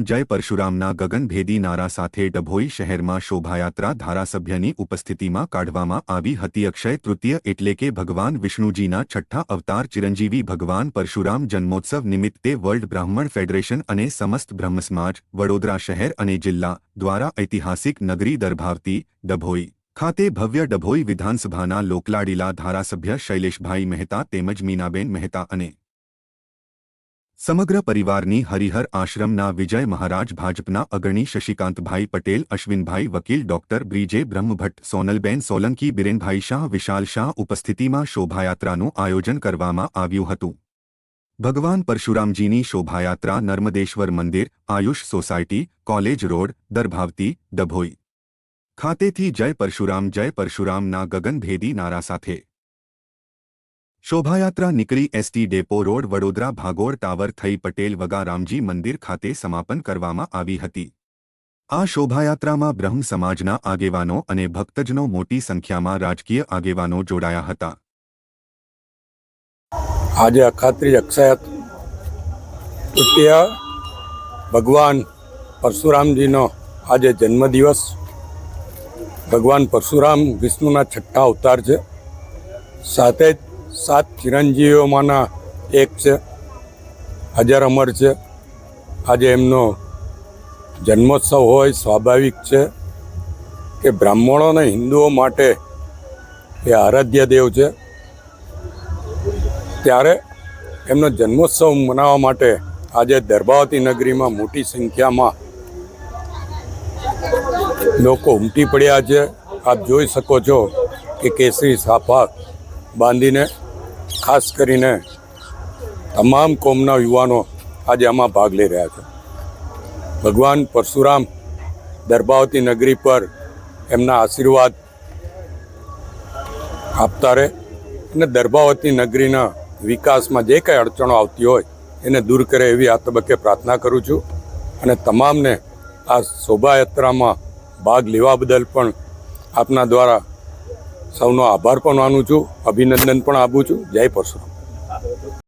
જય પરશુરામના ગગનભેદી નારા સાથે ડભોઈ શહેરમાં શોભાયાત્રા ધારાસભ્યની ઉપસ્થિતિમાં કાઢવામાં આવી હતી અક્ષય તૃતીય એટલે કે ભગવાન વિષ્ણુજીના છઠ્ઠા અવતાર ચિરંજીવી ભગવાન પરશુરામ જન્મોત્સવ નિમિત્તે વર્લ્ડ બ્રાહ્મણ ફેડરેશન અને સમસ્ત બ્રહ્મ સમાજ, વડોદરા શહેર અને જિલ્લા દ્વારા ઐતિહાસિક નગરી દરભાવતી ડભોઈ ખાતે ભવ્ય ડભોઈ વિધાનસભાના લોકલાડીલા ધારાસભ્ય શૈલેષભાઈ મહેતા તેમજ મીનાબેન મહેતા અને સમગ્ર પરિવારની હરિહર આશ્રમના વિજય મહારાજ ભાજપના અગ્રણી શશિકાંતભાઈ પટેલ, અશ્વિનભાઈ વકીલ, ડોક્ટર બ્રિજે બ્રહ્મભટ્ટ, સોનલબેન સોલંકી, બિરેનભાઈ શાહ, વિશાલ શાહ ઉપસ્થિતિમાં શોભાયાત્રાનું આયોજન કરવામાં આવ્યું હતું. ભગવાન પરશુરામજીની શોભાયાત્રા નર્મદેશ્વર મંદિર, Ayush society, college road, Darbhavati, Dabhoi ખાતેથી જય પરશુરામ, જય પરશુરામના ગગનભેદી નારા સાથે શોભાયાત્રા નીકળી એસટી ડેપો રોડ વડોદરા ભાગોળ ટાવર થઈ પટેલ વગા રામજી મંદિર ખાતે સમાપન કરવામાં આવી હતી. આ શોભાયાત્રામાં બ્રહ્મ સમાજના આગેવાનો અને ભક્તજનો મોટી સંખ્યામાં રાજકીય આગેવાનો જોડાયા હતા. આજે અખાત્રી અક્ષય ભગવાન પરશુરામજીનો આજે જન્મદિવસ. ભગવાન પરશુરામ વિષ્ણુના છઠ્ઠા અવતાર છે. સાથે જ સાત ચિરંજીવીઓમાંના એક છે. હજાર અમર છે. આજે એમનો જન્મોત્સવ હોય સ્વાભાવિક છે કે બ્રાહ્મણો અને હિન્દુઓ માટે એ આરાધ્ય દેવ છે. ત્યારે એમનો જન્મોત્સવ મનાવવા માટે આજે દરબાવતી નગરીમાં મોટી સંખ્યામાં લોકો ઉમટી પડ્યા છે. આપ જોઈ શકો છો કે કેસરી સાફા બાંધીને ખાસ કરીને તમામ કોમના યુવાનો આજે આમાં ભાગ લઈ રહ્યા છે. ભગવાન પરશુરામ દરબાવતી નગરી પર એમના આશીર્વાદ આપતા રહે અને દરબાવતી નગરીના વિકાસમાં જે કંઈ અડચણો આવતી હોય એને દૂર કરે એવી આ તબક્કે પ્રાર્થના કરું છું. અને તમામને આ શોભાયાત્રામાં ભાગ લેવા બદલ પણ આપના દ્વારા સૌનો આભાર પણ માનું છું. અભિનંદન પણ આપું છું. જય પરશુરામ.